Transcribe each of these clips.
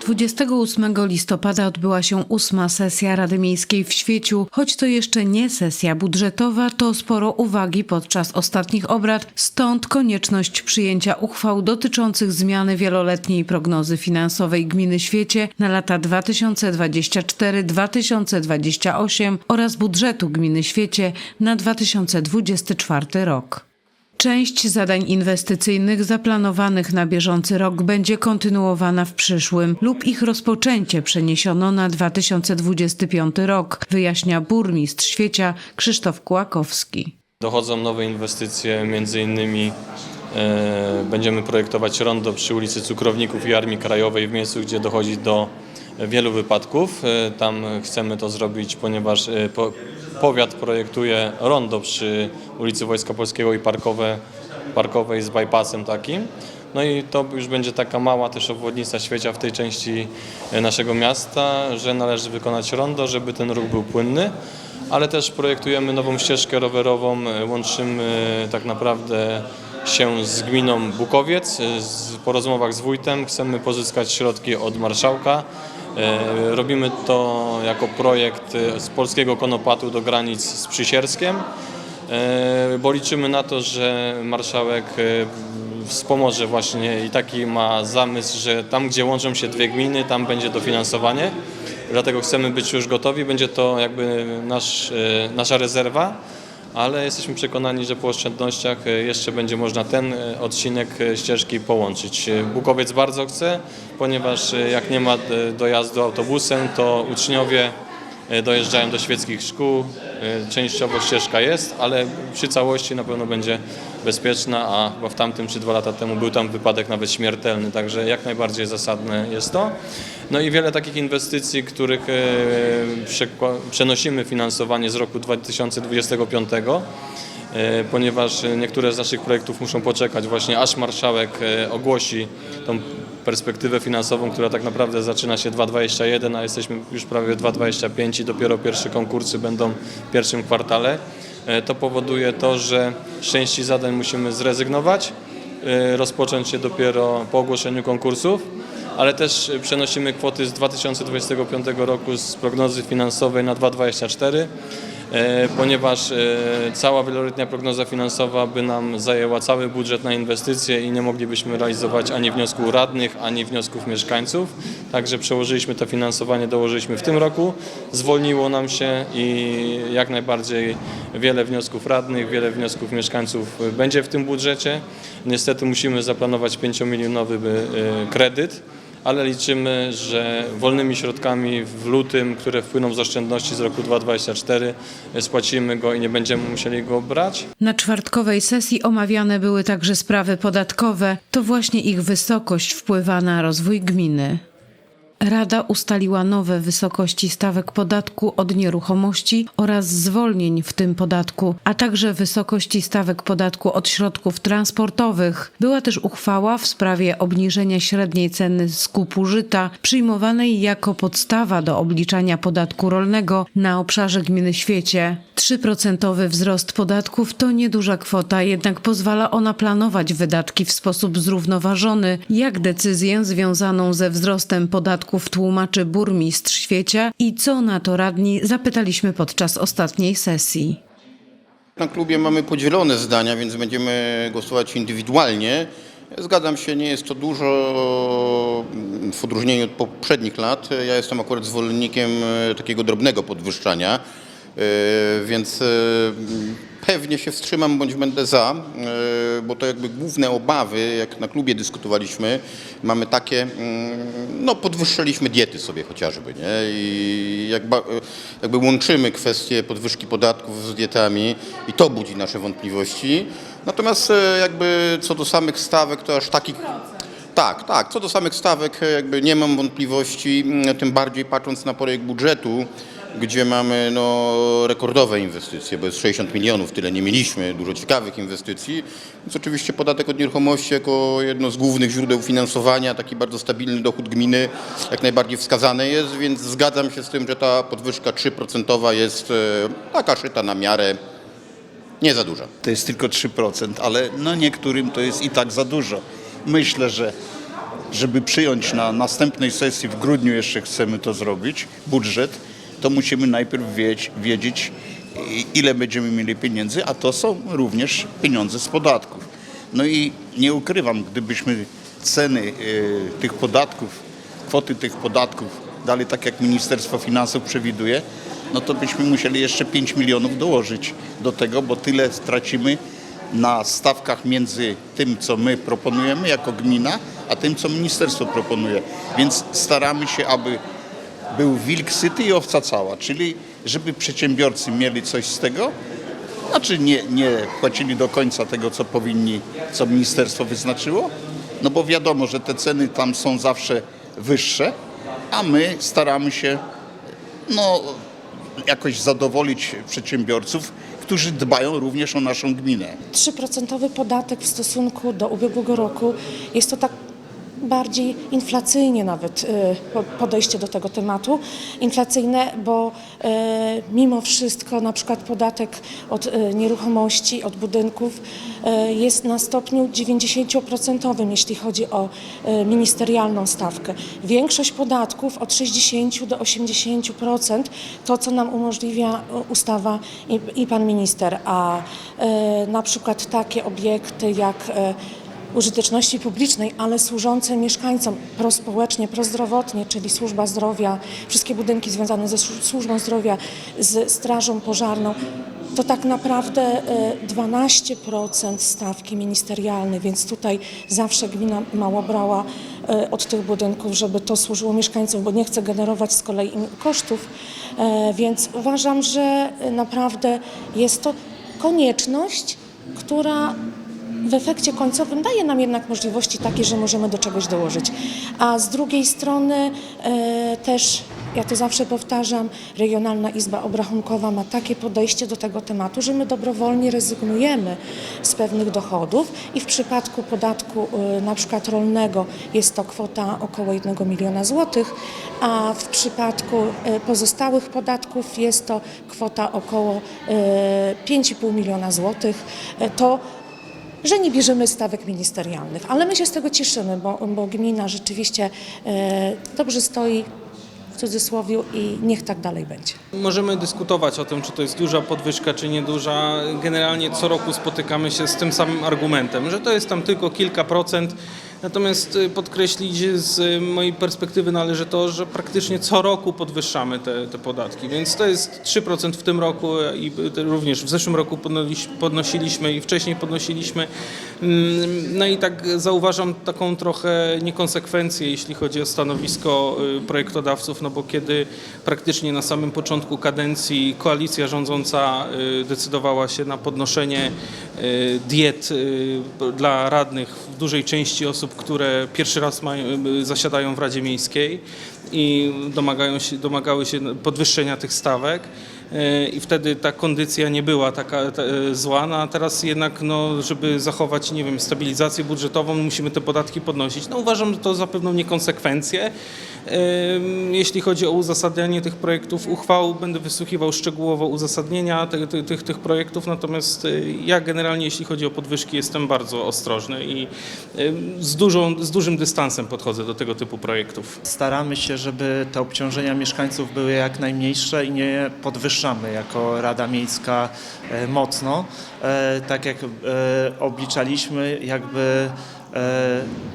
28 listopada odbyła się ósma sesja Rady Miejskiej w Świeciu. Choć to jeszcze nie sesja budżetowa, to sporo uwagi podczas ostatnich obrad, stąd konieczność przyjęcia uchwał dotyczących zmiany wieloletniej prognozy finansowej gminy Świecie na lata 2024-2028 oraz budżetu gminy Świecie na 2024 rok. Część zadań inwestycyjnych zaplanowanych na bieżący rok będzie kontynuowana w przyszłym lub ich rozpoczęcie przeniesiono na 2025 rok, wyjaśnia burmistrz Świecia Krzysztof Kłakowski. Dochodzą nowe inwestycje, między innymi e, będziemy projektować rondo przy ulicy Cukrowników i Armii Krajowej w miejscu, gdzie dochodzi do wielu wypadków. E, tam chcemy to zrobić, ponieważ e, po, powiat projektuje rondo przy ulicy Wojska Polskiego i parkowe, parkowej z bypassem takim. No i to już będzie taka mała też obwodnica świecia w tej części e, naszego miasta, że należy wykonać rondo, żeby ten ruch był płynny ale też projektujemy nową ścieżkę rowerową. e, Łączymy e, tak naprawdę się z gminą Bukowiec. Po rozmowach z wójtem chcemy pozyskać środki od marszałka. E, Robimy to jako projekt e, z polskiego konopatu do granic z Przysierskiem, e, bo liczymy na to, że marszałek wspomoże właśnie i taki ma zamysł, że tam gdzie łączą się dwie gminy, tam będzie dofinansowanie. Dlatego chcemy być już gotowi. Będzie to jakby nasz, nasza rezerwa, ale jesteśmy przekonani, że po oszczędnościach e, jeszcze będzie można ten e, odcinek e, ścieżki połączyć. Bukowiec bardzo chce, ponieważ jak nie ma dojazdu autobusem, to uczniowie dojeżdżają do świeckich szkół. E, Częściowo ścieżka jest, ale przy całości na pewno będzie bezpieczna, a w tamtym czy dwa lata temu był tam wypadek nawet śmiertelny, także jak najbardziej zasadne jest to. No i wiele takich inwestycji, których e, przenosimy finansowanie z roku 2025, e, ponieważ niektóre z naszych projektów muszą poczekać właśnie aż marszałek e, ogłosi tą perspektywę finansową, która tak naprawdę zaczyna się 2,21, a jesteśmy już prawie w 2,25 i dopiero pierwsze konkursy będą w pierwszym kwartale. E, To powoduje to, że z części zadań musimy zrezygnować, e, rozpocząć je dopiero po ogłoszeniu konkursów, ale też przenosimy kwoty z 2025 roku z prognozy finansowej na 2024, e, ponieważ e, cała wieloletnia prognoza finansowa by nam zajęła cały budżet na inwestycje i nie moglibyśmy realizować ani wniosków radnych, ani wniosków mieszkańców. Także przełożyliśmy to finansowanie, dołożyliśmy w tym roku, zwolniło nam się i jak najbardziej wiele wniosków radnych, wiele wniosków mieszkańców będzie w tym budżecie. Niestety musimy zaplanować 5-milionowy e, kredyt ale liczymy, że wolnymi środkami w lutym, które wpłyną z oszczędności z roku 2024, spłacimy go i nie będziemy musieli go brać. Na czwartkowej sesji omawiane były także sprawy podatkowe. To właśnie ich wysokość wpływa na rozwój gminy. Rada ustaliła nowe wysokości stawek podatku od nieruchomości oraz zwolnień w tym podatku, a także wysokości stawek podatku od środków transportowych. Była też uchwała w sprawie obniżenia średniej ceny skupu żyta, przyjmowanej jako podstawa do obliczania podatku rolnego na obszarze gminy Świecie. 3% wzrost podatków to nieduża kwota, jednak pozwala ona planować wydatki w sposób zrównoważony. Jak decyzję związaną ze wzrostem podatków tłumaczy burmistrz Świecia i co na to radni zapytaliśmy podczas ostatniej sesji. Na klubie mamy podzielone zdania, więc będziemy głosować indywidualnie. Zgadzam się, nie jest to dużo mm, w odróżnieniu od poprzednich lat. Ja jestem akurat zwolennikiem e, takiego drobnego podwyższania, więc e, pewnie się wstrzymam bądź będę za, e, bo to jakby główne obawy, jak na klubie dyskutowaliśmy, mamy takie, mm, no podwyższyliśmy diety sobie chociażby, nie? I jakby łączymy kwestie podwyżki podatków z dietami i to budzi nasze wątpliwości. Natomiast jakby co do samych stawek, to aż takich... Tak, tak. Co do samych stawek jakby nie mam wątpliwości, m, tym bardziej patrząc na projekt budżetu, gdzie mamy no, rekordowe inwestycje, bo jest 60 milionów, tyle nie mieliśmy, dużo ciekawych inwestycji. Więc oczywiście podatek od nieruchomości jako jedno z głównych źródeł finansowania, taki bardzo stabilny dochód gminy jak najbardziej wskazany jest, więc zgadzam się z tym, że ta podwyżka 3% jest e, taka szyta na miarę, nie za duża. to jest tylko 3%, ale no niektórym to jest i tak za dużo. Myślę, że żeby przyjąć na następnej sesji w grudniu jeszcze chcemy to zrobić, budżet, to musimy najpierw wiedzieć, ile będziemy mieli pieniędzy, a to są również pieniądze z podatków. No i nie ukrywam, gdybyśmy ceny y, tych podatków, kwoty tych podatków dali tak jak Ministerstwo Finansów przewiduje, no to byśmy musieli jeszcze 5 milionów dołożyć do tego, bo tyle stracimy na stawkach między tym, co my proponujemy jako gmina, a tym, co ministerstwo proponuje. Więc staramy się, aby był wilk syty i owca cała, czyli żeby przedsiębiorcy mieli coś z tego, znaczy nie, nie płacili do końca tego, co powinni, co ministerstwo wyznaczyło, no bo wiadomo, że te ceny tam są zawsze wyższe, a my staramy się no, jakoś zadowolić przedsiębiorców, którzy dbają również o naszą gminę. 3% podatek w stosunku do ubiegłego roku jest to tak bardziej inflacyjnie nawet y, po- podejście do tego tematu. Inflacyjne, bo y, mimo wszystko na przykład podatek od y, nieruchomości, od budynków jest na stopniu 90% jeśli chodzi o ministerialną stawkę. Większość podatków od 60 do 80% to, co nam umożliwia ustawa i, i pan minister, a na przykład takie obiekty jak użyteczności publicznej, ale służące mieszkańcom prospołecznie, prozdrowotnie, czyli służba zdrowia, wszystkie budynki związane ze słu- służbą zdrowia, z strażą pożarną, to tak naprawdę e, 12% stawki ministerialnej, więc tutaj zawsze gmina mało brała e, od tych budynków, żeby to służyło mieszkańcom, bo nie chce generować z kolei im kosztów, E, więc uważam, że e, naprawdę jest to konieczność, która w efekcie końcowym daje nam jednak możliwości takie, że możemy do czegoś dołożyć. A z drugiej strony e, też, ja to zawsze powtarzam, Regionalna Izba Obrachunkowa ma takie podejście do tego tematu, że my dobrowolnie rezygnujemy z pewnych dochodów i w przypadku podatku e, na przykład rolnego jest to kwota około 1 miliona złotych, a w przypadku e, pozostałych podatków jest to kwota około e, 5,5 miliona złotych. E, To że nie bierzemy stawek ministerialnych, ale my się z tego cieszymy, bo, bo gmina rzeczywiście e, dobrze stoi w cudzysłowie i niech tak dalej będzie. Możemy dyskutować o tym, czy to jest duża podwyżka, czy nieduża. Generalnie co roku spotykamy się z tym samym argumentem, że to jest tam tylko kilka procent. Natomiast y, podkreślić z mojej perspektywy należy to, że praktycznie co roku podwyższamy te, te podatki. Więc to jest 3% w tym roku i y, również w zeszłym roku podnosiliśmy i wcześniej podnosiliśmy. Mm, No i tak zauważam taką trochę niekonsekwencję, jeśli chodzi o stanowisko y, projektodawców, no bo kiedy praktycznie na samym początku kadencji koalicja rządząca decydowała się na podnoszenie diet dla radnych w dużej części osób, które pierwszy raz mają, y, zasiadają w Radzie Miejskiej i domagają się, domagały się podwyższenia tych stawek. E, i wtedy ta kondycja nie była taka ta, e, zła, no a teraz jednak, no, żeby zachować, nie wiem, stabilizację budżetową, musimy te podatki podnosić. No uważam, to za pewną niekonsekwencję. Em, Jeśli chodzi o uzasadnianie tych projektów uchwał, będę wysłuchiwał szczegółowo uzasadnienia te, te, tych, tych projektów, natomiast e, ja generalnie, jeśli chodzi o podwyżki, jestem bardzo ostrożny i z, dużą, z dużym dystansem podchodzę do tego typu projektów. Staramy się, żeby te obciążenia mieszkańców były jak najmniejsze i nie podwyższamy jako Rada Miejska e, mocno. E, Tak jak e, obliczaliśmy, jakby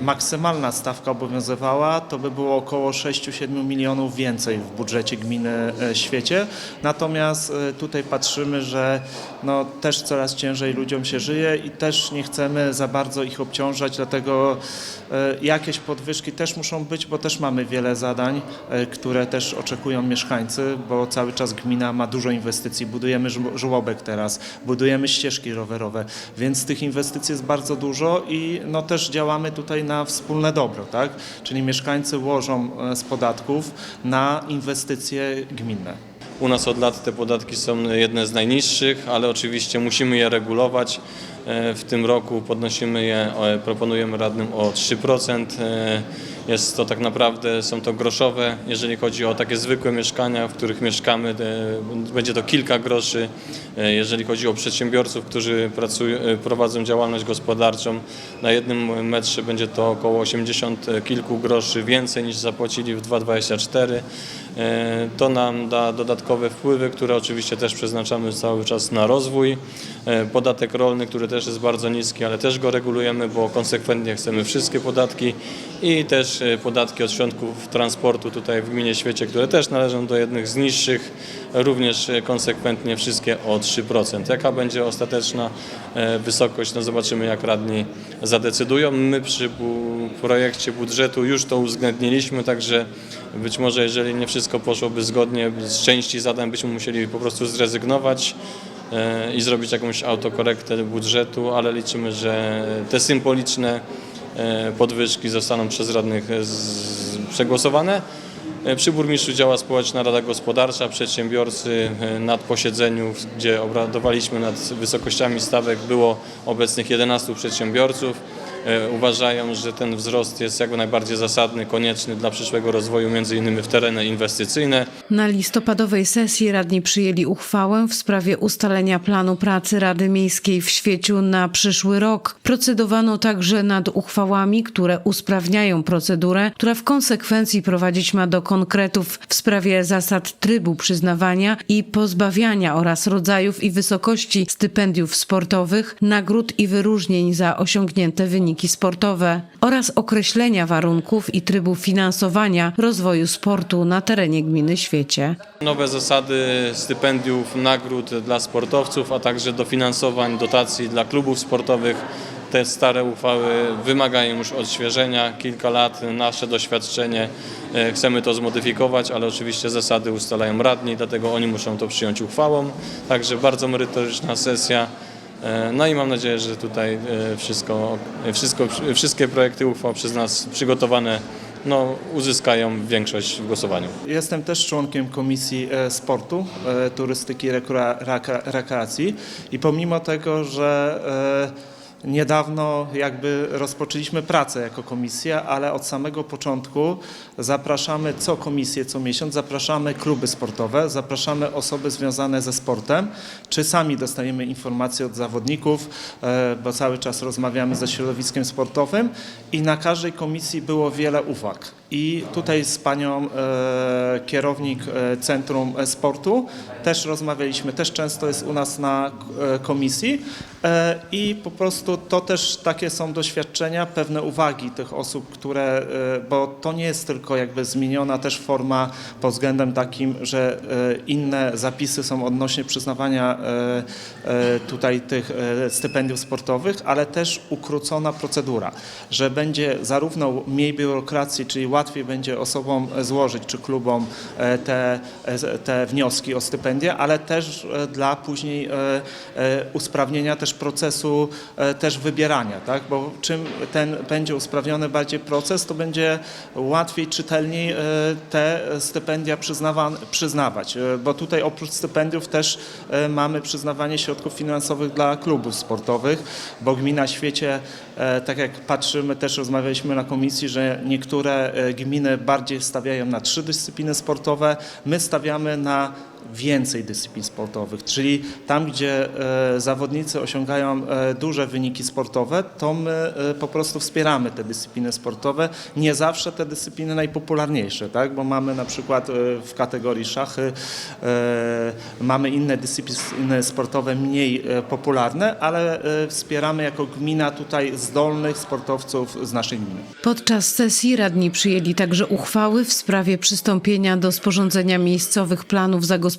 maksymalna stawka obowiązywała, to by było około 6-7 milionów więcej w budżecie gminy e, Świecie. Natomiast e, tutaj patrzymy, że no, też coraz ciężej ludziom się żyje i też nie chcemy za bardzo ich obciążać, dlatego e, jakieś podwyżki też muszą być, bo też mamy wiele zadań, e, które też oczekują mieszkańcy, bo cały czas gmina ma dużo inwestycji. Budujemy żłobek teraz, budujemy ścieżki rowerowe, więc tych inwestycji jest bardzo dużo i no też działamy tutaj na wspólne dobro, tak? Czyli mieszkańcy łożą e, z podatków na inwestycje gminne. U nas od lat te podatki są jedne z najniższych, ale oczywiście musimy je regulować. E, W tym roku podnosimy je, proponujemy radnym o 3%. Jest to tak naprawdę, są to groszowe, jeżeli chodzi o takie zwykłe mieszkania, w których mieszkamy, e, będzie to kilka groszy. E, Jeżeli chodzi o przedsiębiorców, którzy pracują, e, prowadzą działalność gospodarczą, na jednym metrze będzie to około 80 kilku groszy więcej niż zapłacili w 2024. E, To nam da dodatkowe wpływy, które oczywiście też przeznaczamy cały czas na rozwój. E, Podatek rolny, który też jest bardzo niski, ale też go regulujemy, bo konsekwentnie chcemy wszystkie podatki i też e, podatki od środków transportu tutaj w gminie Świecie, które też należą do jednych z niższych, również konsekwentnie wszystkie o 3%. Jaka będzie ostateczna wysokość, no zobaczymy jak radni zadecydują. My przy projekcie budżetu już to uwzględniliśmy, także być może jeżeli nie wszystko poszłoby zgodnie, z części zadań byśmy musieli po prostu zrezygnować e, i zrobić jakąś autokorektę budżetu, ale liczymy, że te symboliczne e, podwyżki zostaną przez radnych przegłosowane. E, Przy burmistrzu działa Społeczna Rada Gospodarcza, przedsiębiorcy nad posiedzeniu, gdzie obradowaliśmy nad wysokościami stawek, było obecnych 11 przedsiębiorców. E, Uważają, że ten wzrost jest jak najbardziej zasadny, konieczny dla przyszłego rozwoju, między innymi w tereny inwestycyjne. Na listopadowej sesji radni przyjęli uchwałę w sprawie ustalenia planu pracy Rady Miejskiej w Świeciu na przyszły rok. Procedowano także nad uchwałami, które usprawniają procedurę, która w konsekwencji prowadzić ma do konkretów w sprawie zasad trybu przyznawania i pozbawiania oraz rodzajów i wysokości stypendiów sportowych, nagród i wyróżnień za osiągnięte wyniki sportowe oraz określenia warunków i trybu finansowania rozwoju sportu na terenie gminy Świecie. Nowe zasady stypendiów, nagród dla sportowców, a także dofinansowań, dotacji dla klubów sportowych. Te stare uchwały wymagają już odświeżenia, kilka lat, nasze doświadczenie. e, Chcemy to zmodyfikować, ale oczywiście zasady ustalają radni, dlatego oni muszą to przyjąć uchwałą. Także bardzo merytoryczna sesja. E, No i mam nadzieję, że tutaj e, wszystko, wszystko, wszystkie projekty uchwał przez nas przygotowane no, uzyskają większość w głosowaniu. Jestem też członkiem Komisji e, Sportu, e, Turystyki i Rekreacji i pomimo tego, że e, niedawno jakby rozpoczęliśmy pracę jako komisja, ale od samego początku zapraszamy co komisję, co miesiąc, zapraszamy kluby sportowe, zapraszamy osoby związane ze sportem, czy sami dostajemy informacje od zawodników, e, bo cały czas rozmawiamy ze środowiskiem sportowym i na każdej komisji było wiele uwag. I tutaj z panią e, kierownik e, Centrum Sportu. Też rozmawialiśmy, też często jest u nas na e, komisji. E, i po prostu to też takie są doświadczenia, pewne uwagi tych osób, które, e, bo to nie jest tylko jakby zmieniona też forma pod względem takim, że e, inne zapisy są odnośnie przyznawania e, e, tutaj tych e, stypendiów sportowych, ale też ukrócona procedura, że będzie zarówno mniej biurokracji, czyli łatwiej będzie osobom złożyć czy klubom e, te, e, te wnioski o stypendia, ale też e, dla później e, e, usprawnienia też procesu e, też wybierania, tak? bo czym ten będzie usprawniony bardziej proces, to będzie łatwiej, czytelniej e, te stypendia przyznawa- przyznawać, E, bo tutaj oprócz stypendiów też e, mamy przyznawanie środków finansowych dla klubów sportowych, bo gmina świecie, e, tak jak patrzymy, też rozmawialiśmy na komisji, że niektóre e, gminy bardziej stawiają na trzy dyscypliny sportowe, my stawiamy na więcej dyscyplin sportowych, czyli tam, gdzie e, zawodnicy osiągają e, duże wyniki sportowe, to my e, po prostu wspieramy te dyscypliny sportowe. Nie zawsze te dyscypliny najpopularniejsze, tak? bo mamy na przykład w kategorii szachy, mamy inne dyscypliny sportowe mniej popularne, ale wspieramy jako gmina tutaj zdolnych sportowców z naszej gminy. Podczas sesji radni przyjęli także uchwały w sprawie przystąpienia do sporządzenia miejscowych planów zagospodarowania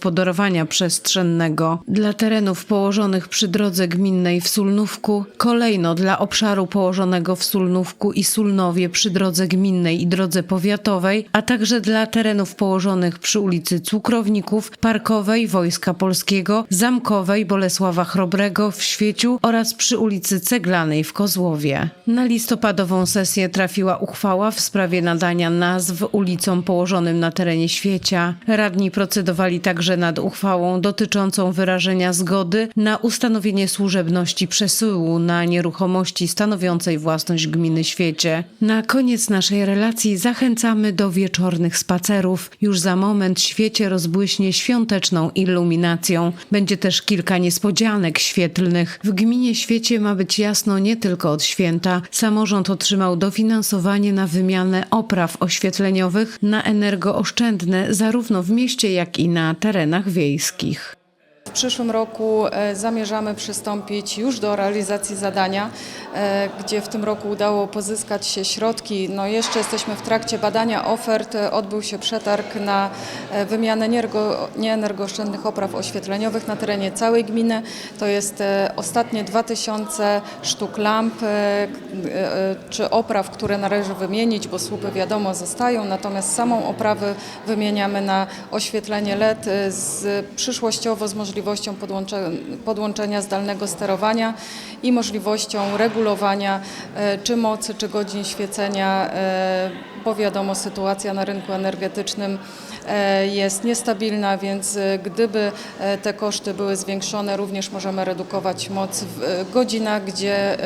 przestrzennego dla terenów położonych przy drodze gminnej w Sulnówku, kolejno dla obszaru położonego w Sulnówku i Sulnowie przy drodze gminnej i drodze powiatowej, a także dla terenów położonych przy ulicy Cukrowników, Parkowej, Wojska Polskiego, Zamkowej, Bolesława Chrobrego w Świeciu oraz przy ulicy Ceglanej w Kozłowie. Na listopadową sesję trafiła uchwała w sprawie nadania nazw ulicom położonym na terenie Świecia. Radni procedowali także także nad uchwałą dotyczącą wyrażenia zgody na ustanowienie służebności przesyłu na nieruchomości stanowiącej własność gminy Świecie. Na koniec naszej relacji zachęcamy do wieczornych spacerów. Już za moment świecie rozbłyśnie świąteczną iluminacją. Będzie też kilka niespodzianek świetlnych. W gminie Świecie ma być jasno nie tylko od święta. Samorząd otrzymał dofinansowanie na wymianę opraw oświetleniowych na energooszczędne zarówno w mieście, jak i na terenach wiejskich. Przyszłym roku e, zamierzamy przystąpić już do realizacji zadania, e, gdzie w tym roku udało pozyskać się środki. No jeszcze jesteśmy w trakcie badania ofert. E, Odbył się przetarg na wymianę nieenergooszczędnych opraw oświetleniowych na terenie całej gminy. To jest ostatnie 2000 sztuk lamp czy opraw, które należy wymienić, bo słupy wiadomo zostają, natomiast samą oprawę wymieniamy na oświetlenie LED z przyszłościowo z możliwością podłącze, podłączenia zdalnego sterowania i możliwością regulowania e, czy mocy, czy godzin świecenia, e, bo wiadomo sytuacja na rynku energetycznym e, jest niestabilna, więc gdyby te koszty były zwiększone, również możemy redukować moc w godzinach, gdzie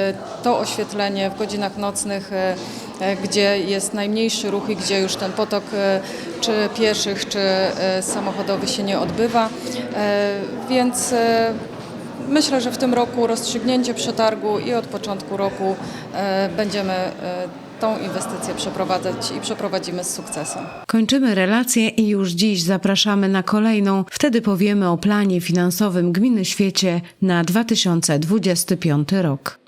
to oświetlenie w godzinach nocnych, gdzie jest najmniejszy ruch i gdzie już ten potok e, czy pieszych, czy e, samochodowy się nie odbywa. E, Więc e, myślę, że w tym roku rozstrzygnięcie przetargu i od początku roku e, będziemy e, tą inwestycję przeprowadzać i przeprowadzimy z sukcesem. Kończymy relację i już dziś zapraszamy na kolejną. Wtedy powiemy o planie finansowym Gminy Świecie na 2025 rok.